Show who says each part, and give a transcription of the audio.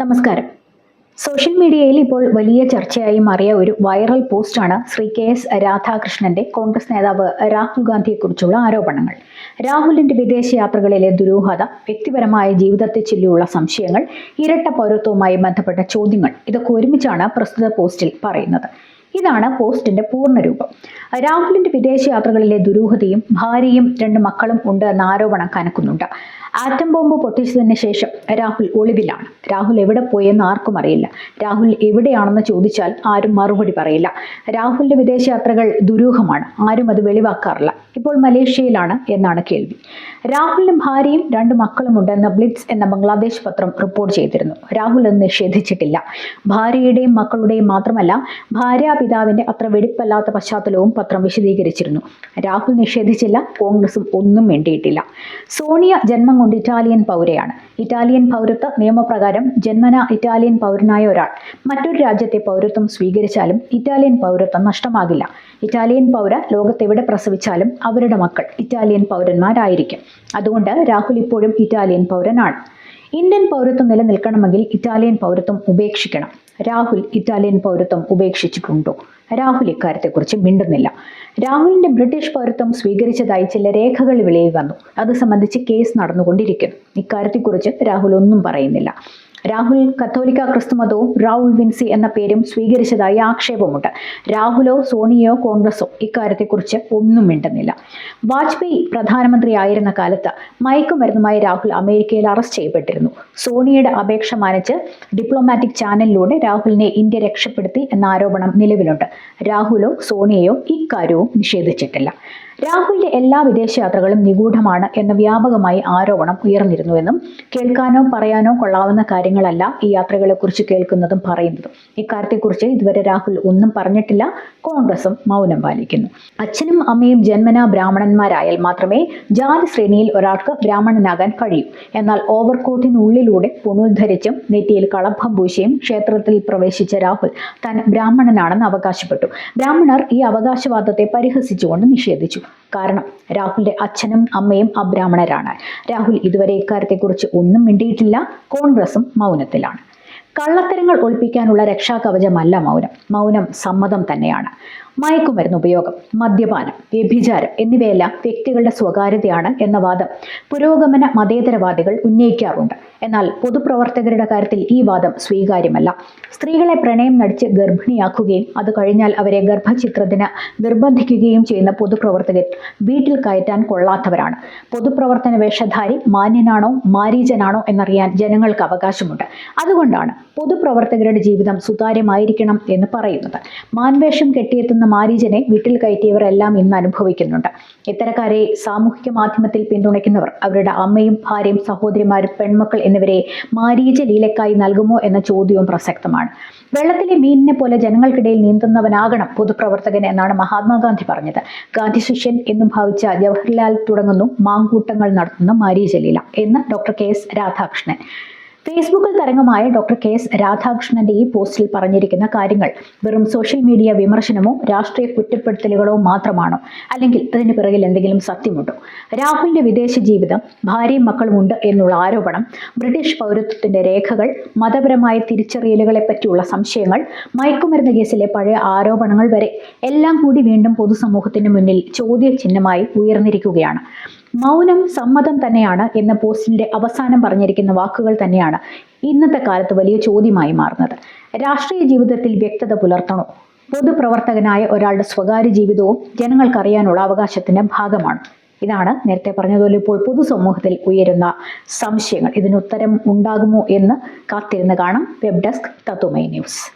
Speaker 1: നമസ്കാരം. സോഷ്യൽ മീഡിയയിൽ ഇപ്പോൾ വലിയ ചർച്ചയായി മാറിയ ഒരു വൈറൽ പോസ്റ്റാണ് ശ്രീ കെ എസ് രാധാകൃഷ്ണന്റെ കോൺഗ്രസ് നേതാവ് രാഹുൽ ഗാന്ധിയെക്കുറിച്ചുള്ള ആരോപണങ്ങൾ. രാഹുലിന്റെ വിദേശ യാത്രകളിലെ ദുരൂഹത വ്യക്തിപരമായ ജീവിതത്തെ ചൊല്ലിയുള്ള സംശയങ്ങൾ ഇരട്ട പൗരത്വവുമായി ബന്ധപ്പെട്ട ചോദ്യങ്ങൾ ഇതൊക്കെ ഒരുമിച്ചാണ് പ്രസ്തുത പോസ്റ്റിൽ പറയുന്നത്. ഇതാണ് പോസ്റ്റിന്റെ പൂർണരൂപം. രാഹുലിന്റെ വിദേശ യാത്രകളിലെ ദുരൂഹതയും ഭാര്യയും രണ്ട് മക്കളും ഉണ്ട് എന്ന ആരോപണം കനക്കുന്നുണ്ട്. ആറ്റം ബോംബ് പൊട്ടിച്ചതിന് ശേഷം രാഹുൽ ഒളിവിലാണ്. രാഹുൽ എവിടെ പോയെന്ന് ആർക്കും അറിയില്ല. രാഹുൽ എവിടെയാണെന്ന് ചോദിച്ചാൽ ആരും മറുപടി പറയില്ല. രാഹുലിന്റെ വിദേശയാത്രകൾ ദുരൂഹമാണ്. ആരും അത് വെളിവാക്കാറില്ല. ഇപ്പോൾ മലേഷ്യയിലാണ് എന്നാണ് കേൾവി. രാഹുലിനും ഭാര്യയും രണ്ട് മക്കളുമുണ്ടെന്ന് ബ്ലിറ്റ്സ് എന്ന ബംഗ്ലാദേശ് പത്രം റിപ്പോർട്ട് ചെയ്തിരുന്നു. രാഹുൽ അത് നിഷേധിച്ചിട്ടില്ല. ഭാര്യയുടെയും മക്കളുടെയും മാത്രമല്ല ഭാര്യാപിതാവിന്റെ അത്ര വെടിപ്പല്ലാത്ത പശ്ചാത്തലവും പത്രം വിശദീകരിച്ചിരുന്നു. രാഹുൽ നിഷേധിച്ചില്ല കോൺഗ്രസും ഒന്നും വേണ്ടിയിട്ടില്ല സോണിയ ജന്മം കൊണ്ട് ഇറ്റാലിയൻ പൗരയാണ്. ഇറ്റാലിയൻ പൗരത്വ നിയമപ്രകാരം ജന്മന ഇറ്റാലിയൻ പൗരനായ ഒരാൾ മറ്റൊരു രാജ്യത്തെ പൗരത്വം സ്വീകരിച്ചാലും ഇറ്റാലിയൻ പൗരത്വം നഷ്ടമാകില്ല. ഇറ്റാലിയൻ പൗര ലോകത്തെവിടെ പ്രസവിച്ചാലും അവരുടെ മക്കൾ ഇറ്റാലിയൻ പൗരന്മാരായിരിക്കും. അതുകൊണ്ട് രാഹുൽ ഇപ്പോഴും ഇറ്റാലിയൻ പൗരനാണ്. ഇന്ത്യൻ പൗരത്വം നിലനിൽക്കണമെങ്കിൽ ഇറ്റാലിയൻ പൗരത്വം ഉപേക്ഷിക്കണം. രാഹുൽ ഇറ്റാലിയൻ പൗരത്വം ഉപേക്ഷിച്ചിട്ടുണ്ടോ? രാഹുൽ ഇക്കാര്യത്തെക്കുറിച്ച് മിണ്ടുന്നില്ല. രാഹുലിന്റെ ബ്രിട്ടീഷ് പൗരത്വം സ്വീകരിച്ചതായി ചില രേഖകൾ വെളിയിൽ വന്നു. അത് സംബന്ധിച്ച് കേസ് നടന്നുകൊണ്ടിരിക്കുന്നു. ഇക്കാര്യത്തെക്കുറിച്ച് രാഹുൽ ഒന്നും പറയുന്നില്ല. രാഹുൽ കത്തോലിക്ക ക്രിസ്തുമതവും രാഹുൽ വിൻസി എന്ന പേരും സ്വീകരിച്ചതായി ആക്ഷേപമുണ്ട്. രാഹുലോ സോണിയോ കോൺഗ്രസോ ഇക്കാര്യത്തെക്കുറിച്ച് ഒന്നും മിണ്ടുന്നില്ല. വാജ്പേയി പ്രധാനമന്ത്രി ആയിരുന്ന കാലത്ത് മയക്കുമരുന്നുമായി രാഹുൽ അമേരിക്കയിൽ അറസ്റ്റ് ചെയ്യപ്പെട്ടിരുന്നു. സോണിയുടെ അപേക്ഷ മാനിച്ച് ഡിപ്ലോമാറ്റിക് ചാനലിലൂടെ രാഹുലിനെ ഇന്ത്യ രക്ഷപ്പെടുത്തി എന്ന ആരോപണം നിലവിലുണ്ട്. രാഹുലോ സോണിയയോ ഇക്കാര്യവും നിഷേധിച്ചിട്ടില്ല. രാഹുലിന്റെ എല്ലാ വിദേശയാത്രകളും നിഗൂഢമാണ് എന്ന വ്യാപകമായി ആരോപണം ഉയർന്നിരുന്നുവെന്നും കേൾക്കാനോ പറയാനോ കൊള്ളാവുന്ന കാര്യങ്ങളല്ല ഈ യാത്രകളെക്കുറിച്ച് കേൾക്കുന്നതും പറയുന്നതും. ഇക്കാര്യത്തെക്കുറിച്ച് ഇതുവരെ രാഹുൽ ഒന്നും പറഞ്ഞിട്ടില്ല. കോൺഗ്രസും മൗനം പാലിക്കുന്നു. അച്ഛനും അമ്മയും ജന്മനാ ബ്രാഹ്മണന്മാരായാൽ മാത്രമേ ജാതി ശ്രേണിയിൽ ഒരാൾക്ക് ബ്രാഹ്മണനാകാൻ കഴിയൂ. എന്നാൽ ഓവർകോട്ടിനുള്ളിലൂടെ പുനരുദ്ധരിച്ചും നെറ്റിയിൽ കളഭം പൂശിയും ക്ഷേത്രത്തിൽ പ്രവേശിച്ച രാഹുൽ താൻ ബ്രാഹ്മണനാണെന്ന് അവകാശപ്പെട്ടു. ബ്രാഹ്മണർ ഈ അവകാശവാദത്തെ പരിഹസിച്ചുകൊണ്ട് നിഷേധിച്ചു. കാരണം രാഹുലിന്റെ അച്ഛനും അമ്മയും അബ്രാഹ്മണരാണ്. രാഹുൽ ഇതുവരെ ഇക്കാര്യത്തെക്കുറിച്ച് ഒന്നും മിണ്ടിയിട്ടില്ല കോൺഗ്രസും മൗനത്തിലാണ്. കള്ളത്തരങ്ങൾ ഒളിപ്പിക്കാനുള്ള രക്ഷാകവചമല്ല മൗനം. മൗനം സമ്മതം തന്നെയാണ്. മയക്കുമരുന്ന് ഉപയോഗം മദ്യപാനം വ്യഭിചാരം എന്നിവയെല്ലാം വ്യക്തികളുടെ സ്വകാര്യതയാണ് എന്ന വാദം പുരോഗമന മതേതരവാദികൾ ഉന്നയിക്കാറുണ്ട്. എന്നാൽ പൊതുപ്രവർത്തകരുടെ കാര്യത്തിൽ ഈ വാദം സ്വീകാര്യമല്ല. സ്ത്രീകളെ പ്രണയം നടിച്ച് ഗർഭിണിയാക്കുകയും അത് കഴിഞ്ഞാൽ അവരെ ഗർഭചിത്രത്തിന് നിർബന്ധിക്കുകയും ചെയ്യുന്ന പൊതുപ്രവർത്തകർ വീട്ടിൽ കയറ്റാൻ കൊള്ളാത്തവരാണ്. പൊതുപ്രവർത്തന വേഷധാരി മാന്യനാണോ മാരീചനാണോ എന്നറിയാൻ ജനങ്ങൾക്ക് അവകാശമുണ്ട്. അതുകൊണ്ടാണ് പൊതുപ്രവർത്തകരുടെ ജീവിതം സുതാര്യമായിരിക്കണം എന്ന് പറയുന്നത്. മാൻവേഷം കെട്ടിയെത്തുന്ന മാരീജനെ വീട്ടിൽ കയറ്റിയവർ എല്ലാം ഇന്ന് അനുഭവിക്കുന്നുണ്ട്. ഇത്തരക്കാരെ സാമൂഹിക മാധ്യമത്തിൽ പിന്തുണയ്ക്കുന്നവർ അവരുടെ അമ്മയും ഭാര്യയും സഹോദരിമാരും പെൺമക്കൾ എന്നിവരെ മാരീജ ലീലക്കായി നൽകുമോ എന്ന ചോദ്യവും പ്രസക്തമാണ്. വെള്ളത്തിലെ മീനിനെ പോലെ ജനങ്ങൾക്കിടയിൽ നീന്തുന്നവനാകണം പൊതുപ്രവർത്തകൻ എന്നാണ് മഹാത്മാഗാന്ധി പറഞ്ഞത്. ഗാന്ധി ശിഷ്യൻ എന്നും ഭാവിച്ച ജവഹർലാൽ തുടങ്ങുന്നു മാങ്കൂട്ടങ്ങൾ നടത്തുന്ന മാരീച ലീല എന്ന് ഡോക്ടർ കെ എസ് രാധാകൃഷ്ണൻ. ഫേസ്ബുക്കിൽ തരംഗമായ ഡോക്ടർ കെ എസ് രാധാകൃഷ്ണന്റെ ഈ പോസ്റ്റിൽ പറഞ്ഞിരിക്കുന്ന കാര്യങ്ങൾ വെറും സോഷ്യൽ മീഡിയ വിമർശനമോ രാഷ്ട്രീയ കുറ്റപ്പെടുത്തലുകളോ മാത്രമാണോ? അല്ലെങ്കിൽ അതിന് പിറകിൽ എന്തെങ്കിലും സത്യമുണ്ടോ? രാഹുലിന്റെ വിദേശ ജീവിതം ഭാര്യയും മക്കളുമുണ്ട് എന്നുള്ള ആരോപണം ബ്രിട്ടീഷ് പൗരത്വത്തിന്റെ രേഖകൾ മതപരമായ തിരിച്ചറിയലുകളെ പറ്റിയുള്ള സംശയങ്ങൾ മയക്കുമരുന്ന് കേസിലെ പഴയ ആരോപണങ്ങൾ വരെ എല്ലാം കൂടി വീണ്ടും പൊതുസമൂഹത്തിന് മുന്നിൽ ചോദ്യചിഹ്നമായി ഉയർന്നിരിക്കുകയാണ്. മൗനം സമ്മതം തന്നെയാണ് എന്ന പോസ്റ്റിന്റെ അവസാനം പറഞ്ഞിരിക്കുന്ന വാക്കുകൾ തന്നെയാണ് ഇന്നത്തെ കാലത്ത് വലിയ ചോദ്യമായി മാറുന്നത്. രാഷ്ട്രീയ ജീവിതത്തിൽ വ്യക്തത പുലർത്തണോ? പൊതുപ്രവർത്തകനായ ഒരാളുടെ സ്വകാര്യ ജീവിതവും ജനങ്ങൾക്കറിയാനുള്ള അവകാശത്തിന്റെ ഭാഗമാണ്. ഇതാണ് നേരത്തെ പറഞ്ഞതുപോലെ ഇപ്പോൾ പൊതുസമൂഹത്തിൽ ഉയരുന്ന സംശയങ്ങൾ. ഇതിന് ഉത്തരം ഉണ്ടാകുമോ എന്ന് കാത്തിരുന്ന് കാണാം. വെബ് ഡെസ്ക് തത്തുമൈ ന്യൂസ്.